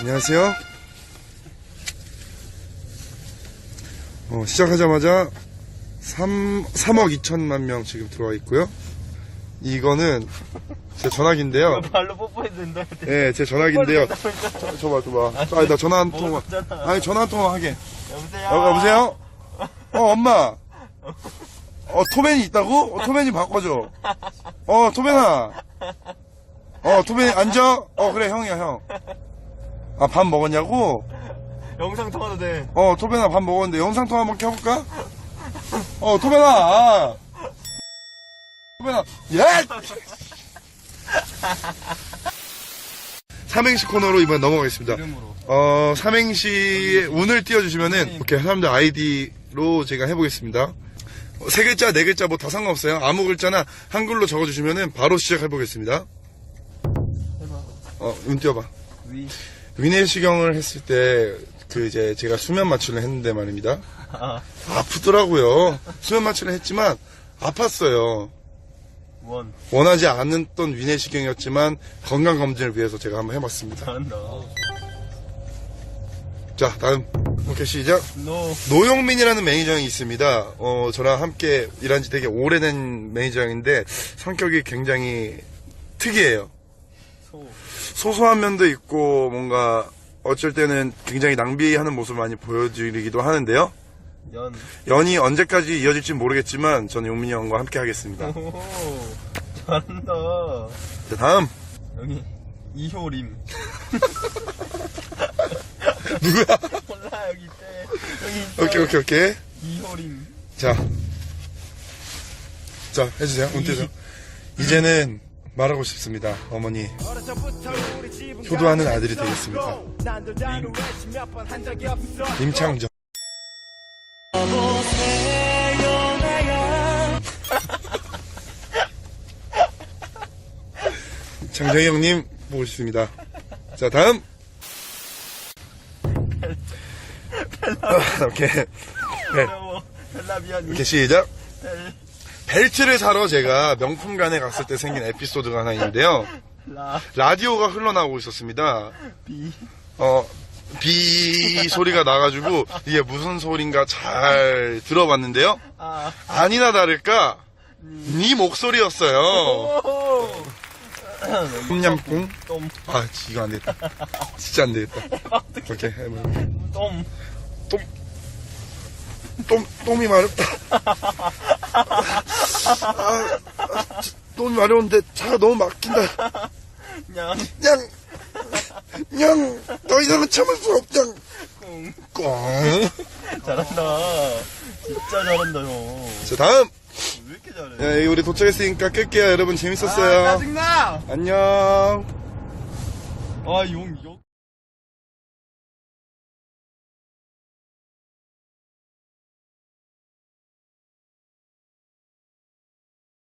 안녕하세요. 어, 시작하자마자 3, 3억 2천만 명 지금 들어와 있고요. 이거는 제 전화기인데요. 발로 뽀뽀했는데. 네, 제 전화기인데요. 저, 줘봐, 줘봐. 아니, 나 전화 한 통화. 아니, 전화 한 통화 하게. 여보세요? 여, 여보세요? 어, 엄마. 어, 토벤이 있다고? 어, 토벤이 바꿔줘. 어, 토벤아. 어, 토벤이 앉아? 어, 그래, 형이야, 형. 아, 밥 먹었냐고? 영상 통화도 돼. 어, 토벤아 밥 먹었는데 영상통화 한번 켜볼까? 어, 토벤아. 아. 토벤아. 예! 삼행시 코너로 이번 넘어가겠습니다. 이름으로. 어, 삼행시 운을 띄워주시면은, 이렇게 사람들 아이디로 제가 해보겠습니다. 어, 세 글자, 네 글자 뭐 다 상관없어요. 아무 글자나 한글로 적어주시면은 바로 시작해보겠습니다. 해봐. 어, 운 띄워봐. 위. 위내시경을 했을 때, 그 이제 제가 수면 마취를 했는데 말입니다. 아. 아프더라고요. 수면 마취를 했지만, 아팠어요. 원. 원하지 않았던 위내시경이었지만, 건강 검진을 위해서 제가 한번 해봤습니다. 잘한다. 자, 다음. 오케이, 시작. 노. 노영민이라는 매니저형이 있습니다. 어, 저랑 함께 일한 지 되게 오래된 매니저형인데 성격이 굉장히 특이해요. 소. 소소한 면도 있고 뭔가 어쩔 때는 굉장히 낭비하는 모습을 많이 보여드리기도 하는데요. 연. 연이 언제까지 이어질지 모르겠지만 저는 용민이 형과 함께 하겠습니다. 오. 잘한다. 자, 다음. 여기. 이효림. 누구야? 몰라, 여기 있대. 여기 있어. 오케이, 오케이, 오케이. 이효림. 자. 자, 해주세요. 운태죠. 이제는 말하고 싶습니다. 어머니. 효도하는 아들이 되겠습니다. 임창정. 장정희 형님 보고 싶습니다. 자 다음. 아, 오케이. 네. 이렇게 시작. 벨. 벨트를 사러 제가 명품관에 갔을 때 생긴 에피소드가 하나 있는데요. 라. 라디오가 흘러나오고 있었습니다. 비. 어, 비 소리가 나가지고 이게 무슨 소린가 잘 들어봤는데요. 아. 아니나 다를까 네 목소리였어요. 오. 똠얌꿍. 똠. 아, 이거 안 되겠다. 진짜 안 되겠다. 오케이, 해봐. 똠. 똥, 똥, 똥이 마렵다. 아, 아, 똥이 마려운데 차가 너무 막힌다. 냥. 냥, 냥, 더 이상은 참을 수 없다. 꿍. 꽝. 잘한다. 진짜 잘한다, 형. 자, 다음. 왜 이렇게 잘해? 야, 우리 도착했으니까 끌게요. 여러분 재밌었어요. 아, 짜증나! 안녕. 아, 용, 용.